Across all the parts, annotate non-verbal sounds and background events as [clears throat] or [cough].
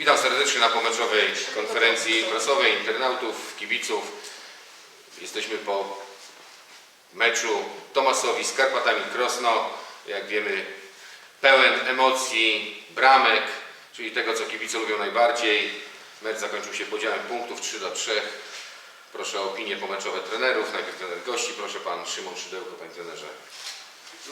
Witam serdecznie na pomeczowej konferencji prasowej internautów, kibiców. Jesteśmy po meczu Tomasowi z Karpatami Krosno. Jak wiemy, pełen emocji, bramek, czyli tego, co kibice lubią najbardziej. Mecz zakończył się podziałem punktów 3 do 3. Proszę o opinie pomeczowe trenerów. Najpierw trener gości. Proszę pan Szymon Szydełko, panie trenerze.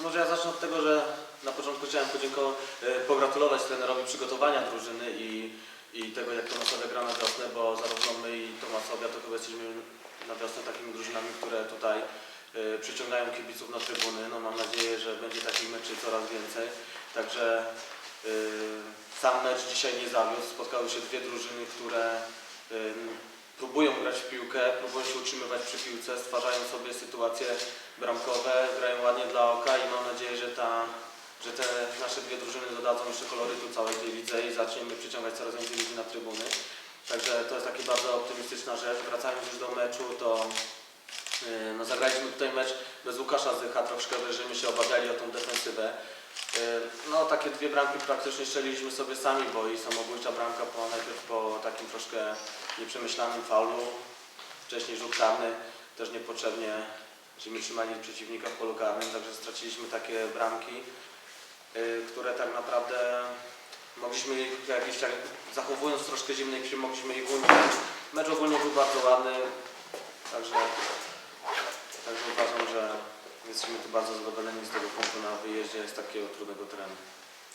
Może ja zacznę od tego, że na początku chciałem podziękować, e, pogratulować trenerowi przygotowania drużyny i, i tego, jak Tomasowia gra na wiosnę, bo zarówno my i Tomasowia to chyba jesteśmy na wiosnę takimi drużynami, które tutaj e, przyciągają kibiców na trybuny. No, mam nadzieję, że będzie takich meczy coraz więcej. Także e, sam mecz dzisiaj nie zawiódł. Spotkały się dwie drużyny, które próbują grać w piłkę, próbują się utrzymywać przy piłce, stwarzają sobie sytuacje bramkowe, grają ładnie dla oka i mam nadzieję, że, ta, że te nasze dwie drużyny dodadzą jeszcze kolorytu całej tej lidze i zaczniemy przyciągać coraz więcej ludzi na trybuny. Także to jest taka bardzo optymistyczna rzecz. Wracając już do meczu, to yy, no, zagraliśmy tutaj mecz bez Łukasza Zycha, troszkę żeśmy się obawiali o tą defensywę. Yy, No takie dwie bramki praktycznie strzeliliśmy sobie sami, bo i samobójcza bramka po, najpierw po takim troszkę nieprzemyślanym faulu, wcześniej rzut karny, też niepotrzebnie żeśmy trzymali przeciwnika w polu karnym, także straciliśmy takie bramki, y, które tak naprawdę mogliśmy jakieś zachowując troszkę zimnej krwi, mogliśmy ich uniknąć. Mecz ogólnie był bardzo ładny, także, także uważam, że jesteśmy tu bardzo zadowoleni z tego punktu na wyjeździe z takiego trudnego terenu.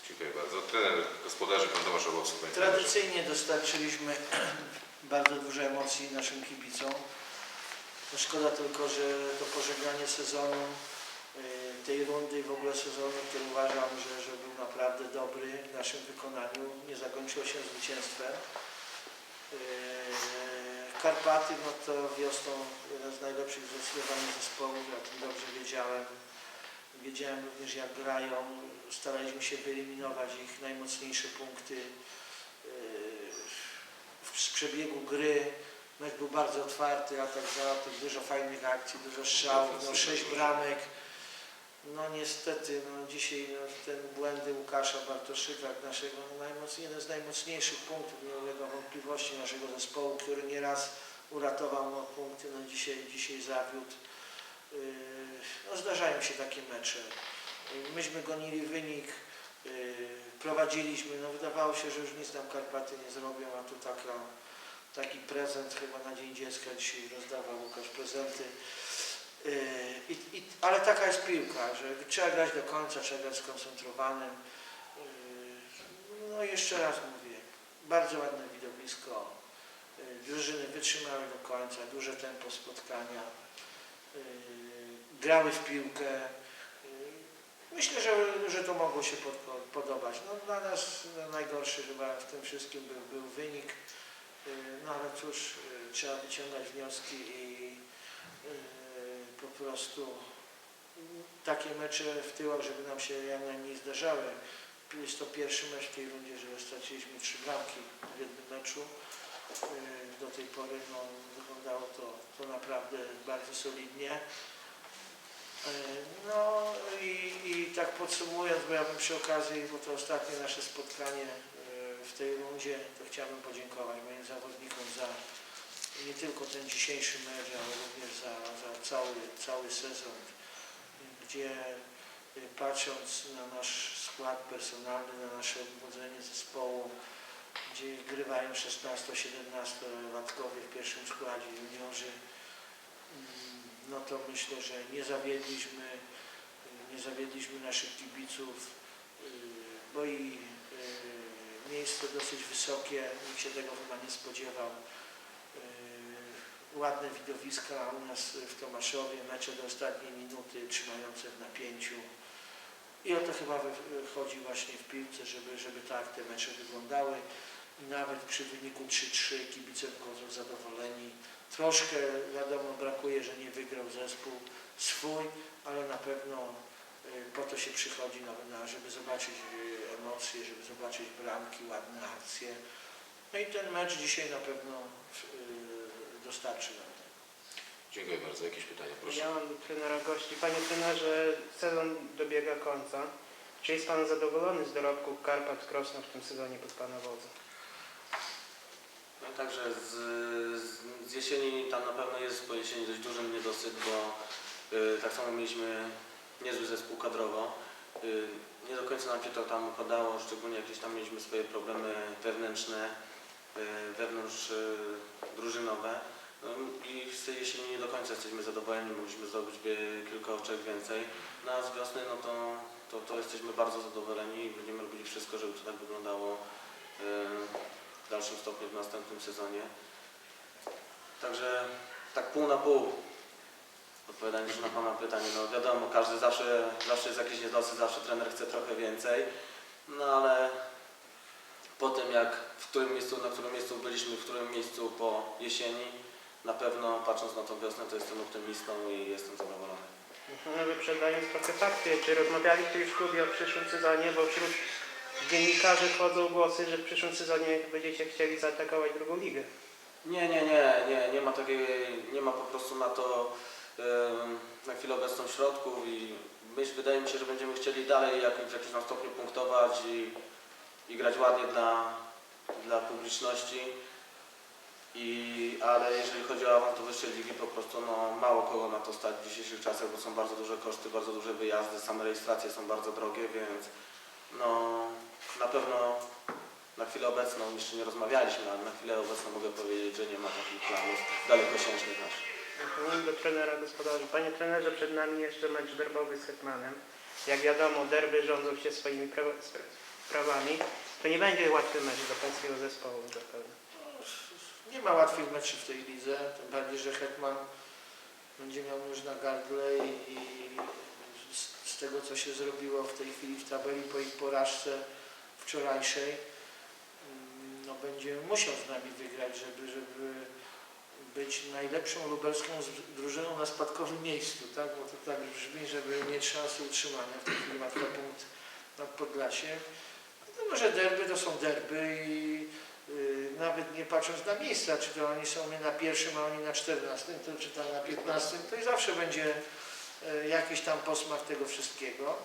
Dziękuję bardzo. Trener gospodarzy, pan Tomasz Owocki, panie trenerze. Tradycyjnie dostarczyliśmy [clears throat] bardzo dużo emocji naszym kibicom. No Szkoda tylko, że to pożegnanie sezonu, y, tej rundy i w ogóle sezonu, który uważam, że, że był naprawdę dobry w naszym wykonaniu, nie zakończyło się zwycięstwem. Y, Karpaty, no to wiosną jeden z najlepszych zdecydowanie zespołów, ja o tym dobrze wiedziałem. Wiedziałem również jak grają, staraliśmy się wyeliminować ich najmocniejsze punkty yy, z przebiegu gry. Mecz był bardzo otwarty, atak za atak, dużo fajnych akcji, dużo strzałów, no, sześć bramek. No niestety, no, dzisiaj no, ten błędy Łukasza Bartoszyka, naszego najmocniej, jeden z najmocniejszych punktów, nie ulega wątpliwości naszego zespołu, który nieraz uratował no, punkty, no dzisiaj, dzisiaj zawiódł. Yy, No, zdarzają się takie mecze. Myśmy gonili wynik, yy, prowadziliśmy, no wydawało się, że już nic nam Karpaty nie zrobią, a tu taka, taki prezent chyba na Dzień Dziecka dzisiaj rozdawał Łukasz prezenty. Yy, I, i, ale taka jest piłka, że trzeba grać do końca, trzeba grać skoncentrowanym. No jeszcze raz mówię, bardzo ładne widowisko. Drużyny wytrzymały do końca, duże tempo spotkania. Yy, Grały w piłkę. Yy, Myślę, że, że to mogło się pod, podobać. No, dla nas najgorszy chyba w tym wszystkim był, był wynik. Yy, No ale cóż, trzeba wyciągać wnioski i po prostu takie mecze w tyłach, żeby nam się jak najmniej zdarzały. Jest to pierwszy mecz w tej rundzie, że straciliśmy trzy bramki w jednym meczu. Yy, Do tej pory no, wyglądało to, to naprawdę bardzo solidnie. Yy, No i, i tak podsumowując, bo ja bym przy okazji, bo to ostatnie nasze spotkanie yy, w tej rundzie, to chciałbym podziękować moim zawodnikom za nie tylko ten dzisiejszy mecz, ale również za, za cały, cały sezon, gdzie patrząc na nasz skład personalny, na nasze obwodzenie zespołu, gdzie grywają 16-17 latkowie w pierwszym składzie juniorzy, mm, no to myślę, że nie zawiedliśmy, nie zawiedliśmy naszych kibiców, yy, bo i yy, miejsce dosyć wysokie, nikt się tego chyba nie spodziewał. Yy, Ładne widowiska u nas w Tomaszowie, mecze do ostatniej minuty trzymające w napięciu. I o to chyba chodzi właśnie w piłce, żeby, żeby tak te mecze wyglądały. Nawet przy wyniku 3-3 kibice wychodzą zadowoleni. Troszkę wiadomo brakuje, że nie wygrał zespół swój, ale na pewno y, po to się przychodzi, na, na, żeby zobaczyć y, emocje, żeby zobaczyć bramki, ładne akcje. No i ten mecz dzisiaj na pewno y, dostarczy nam tego. Dziękuję bardzo. Jakieś pytania? Proszę. Ja mam do trenera gości. Panie trenerze, sezon dobiega końca. Czy jest Pan zadowolony z dorobku Karpat Krosno w tym sezonie pod Pana wodzą? Także z, z, jesieni tam na pewno jest po jesieni dość duży niedosyt, bo y, tak samo mieliśmy niezły zespół kadrowo. Y, nie do końca nam się to tam układało, szczególnie jakieś tam mieliśmy swoje problemy wewnętrzne, y, wewnątrz y, drużynowe. No i z tej jesieni nie do końca jesteśmy zadowoleni, mogliśmy zdobyć by kilka oczek więcej. No a z wiosny no to, to, to jesteśmy bardzo zadowoleni i będziemy robili wszystko, żeby to tak wyglądało y, w dalszym stopniu w następnym sezonie. Także tak pół na pół. Odpowiadając na Pana pytanie, no wiadomo, każdy zawsze, zawsze jest jakiś niedosyt, zawsze trener chce trochę więcej, no ale po tym jak w którym miejscu, na którym miejscu byliśmy, w którym miejscu po jesieni, na pewno patrząc na tą wiosnę, to jestem optymistą i jestem zadowolony. No wyprzedzając trochę fakty, czy rozmawialiście już w klubie o przyszłym sezonie, bo wśród dziennikarzy chodzą głosy, że w przyszłym sezonie będziecie chcieli zaatakować drugą ligę. Nie, nie, nie, nie, nie ma takiej, nie ma po prostu na to em, na chwilę obecną środków i myśl, wydaje mi się, że będziemy chcieli dalej jak, w jakimś tam stopniu punktować i, i grać ładnie dla, dla publiczności. I, ale jeżeli chodzi o awans do wyższej ligi, po prostu no, mało kogo na to stać w dzisiejszych czasach, bo są bardzo duże koszty, bardzo duże wyjazdy, same rejestracje są bardzo drogie, więc no, na pewno na chwilę obecną jeszcze nie rozmawialiśmy, ale na chwilę obecną mogę powiedzieć, że nie ma takich planów dalekosiężnych aż. Mhm, Do trenera gospodarzy. Panie trenerze, przed nami jeszcze mecz derbowy z Hetmanem. Jak wiadomo, derby rządzą się swoimi prawa, prawami. To nie będzie łatwy mecz dla pańskiego zespołu zapewne. Nie ma łatwych meczy w tej lidze, tym bardziej, że Hetman będzie miał nóż na gardle i, i z, z tego, co się zrobiło w tej chwili w tabeli po ich porażce wczorajszej, mm, no będzie musiał z nami wygrać, żeby, żeby być najlepszą lubelską drużyną na spadkowym miejscu, tak? Bo to tak brzmi, żeby mieć szansę utrzymania. W tej chwili ma dwa punkt nad Podlasiem. No może derby to są derby i y, nawet nie patrząc na miejsca, czy to oni są my na pierwszym, a oni na czternastym, to czy tam na piętnastym, to i zawsze będzie y, jakiś tam posmak tego wszystkiego.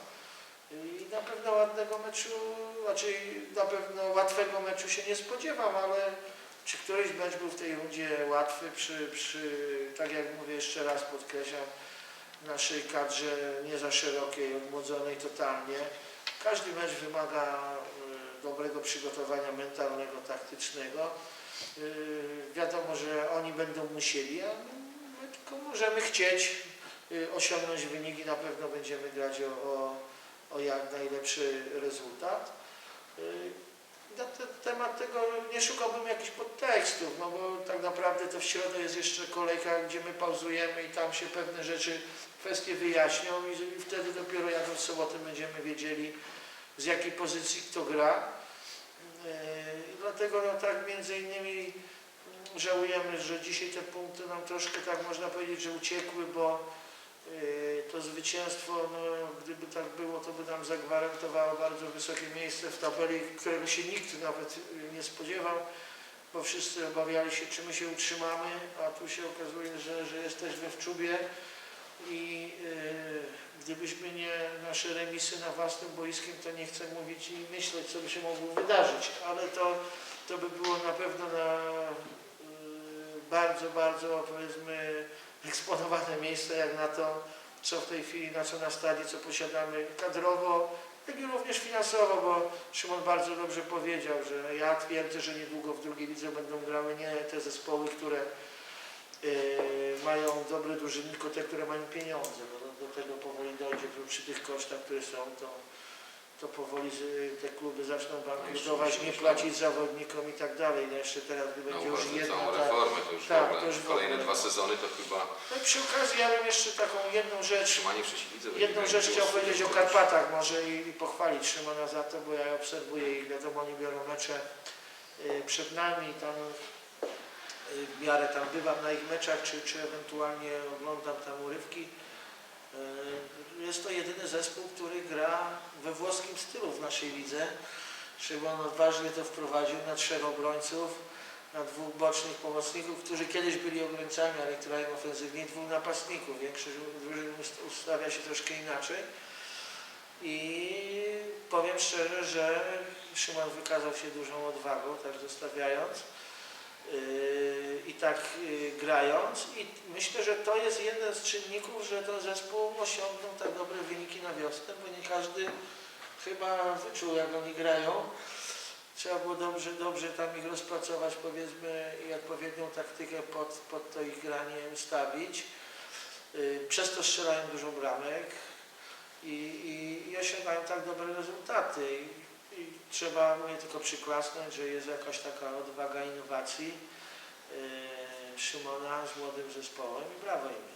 I na pewno ładnego meczu, znaczy na pewno łatwego meczu się nie spodziewam, ale czy któryś mecz był w tej rundzie łatwy przy, przy tak jak mówię jeszcze raz podkreślam, naszej kadrze nie za szerokiej, odmłodzonej totalnie. Każdy mecz wymaga y, dobrego przygotowania mentalnego, taktycznego. Y, Wiadomo, że oni będą musieli, a my tylko możemy chcieć y, osiągnąć wyniki. Na pewno będziemy grać o, o, o jak najlepszy rezultat. Na te, temat tego nie szukałbym jakichś podtekstów, no bo tak naprawdę to w środę jest jeszcze kolejka, gdzie my pauzujemy i tam się pewne rzeczy, kwestie wyjaśnią i, wtedy dopiero jak w sobotę będziemy wiedzieli, z jakiej pozycji kto gra. I dlatego no, tak między innymi żałujemy, że dzisiaj te punkty nam troszkę tak można powiedzieć, że uciekły, bo to zwycięstwo, no, gdyby tak było, to by nam zagwarantowało bardzo wysokie miejsce w tabeli, którego się nikt nawet yy, nie spodziewał, bo wszyscy obawiali się, czy my się utrzymamy, a tu się okazuje, że, że jesteśmy w czubie i yy, gdybyśmy nie nasze remisy na własnym boiskiem, to nie chcę mówić i myśleć, co by się mogło wydarzyć, ale to, to by było na pewno na bardzo, bardzo powiedzmy eksponowane miejsce, jak na to, co w tej chwili, na co nastali, co posiadamy kadrowo, jak i również finansowo, bo Szymon bardzo dobrze powiedział, że ja twierdzę, że niedługo w drugiej lidze będą grały nie te zespoły, które yy, mają dobre drużyny, tylko te, które mają pieniądze. No, do tego powoli dojdzie, bo przy tych kosztach, które są, to, to powoli z- te kluby zaczną bankrutować, nie płacić zawodnikom i tak dalej. No jeszcze teraz, gdy Na będzie już jedna, całą tak, reformę, to już tak, w ogóle to już w kolejne ogóle. dwa sezony to chyba No i przy okazji ja bym jeszcze taką jedną rzecz, trzymanie będzie jedną rzecz chciał powiedzieć o Karpatach może i, i pochwalić Szymona za to, bo ja obserwuję ich, wiadomo, oni biorą mecze y, przed nami, tam y, w miarę tam bywam na ich meczach, czy, czy ewentualnie oglądam tam urywki. Y, Jest to jedyny zespół, który gra we włoskim stylu w naszej lidze. Szymon odważnie to wprowadził na trzech obrońców, na dwóch bocznych pomocników, którzy kiedyś byli obrońcami, ale grają ofensywnie, dwóch napastników. Większość drużyn ust- ustawia się troszkę inaczej. I powiem szczerze, że Szymon wykazał się dużą odwagą, tak zostawiając. yy, i tak yy, grając i myślę, że to jest jeden z czynników, że ten zespół osiągnął tak dobre wyniki na wiosnę, bo nie każdy chyba wyczuł jak oni grają. Trzeba było dobrze, dobrze tam ich rozpracować powiedzmy i odpowiednią taktykę pod, pod to ich granie ustawić. Yy, Przez to strzelają dużo bramek i, i, i osiągają tak dobre rezultaty. I, trzeba mnie tylko przyklasnąć, że jest jakaś taka odwaga innowacji Szymona z młodym zespołem i brawo im.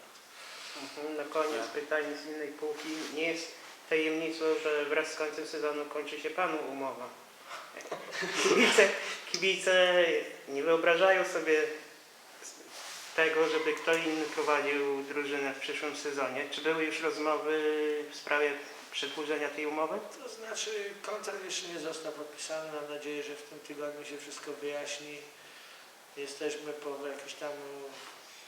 Mhm, Na koniec pytanie z innej półki. Nie jest tajemnicą, że wraz z końcem sezonu kończy się Panu umowa. Kibice, kibice nie wyobrażają sobie tego, żeby kto inny prowadził drużynę w przyszłym sezonie. Czy były już rozmowy w sprawie przedłużenia tej umowy? To znaczy kontrakt jeszcze nie został podpisany. Mam nadzieję, że w tym tygodniu się wszystko wyjaśni. Jesteśmy po jakiś tam...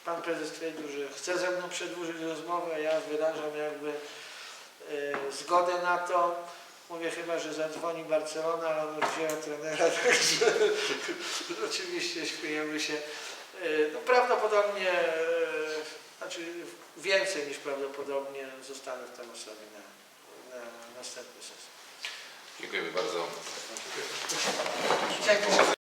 Pan prezes stwierdził, że chce ze mną przedłużyć rozmowę, a ja wyrażam jakby e, zgodę na to. Mówię chyba, że zadzwoni Barcelona, ale on wzięła trenera, [laughs] także oczywiście śmiejemy się. E, No, prawdopodobnie, e, znaczy więcej niż prawdopodobnie zostanę w tym osobie na, na następny sezon. Dziękujemy bardzo. Dziękuję.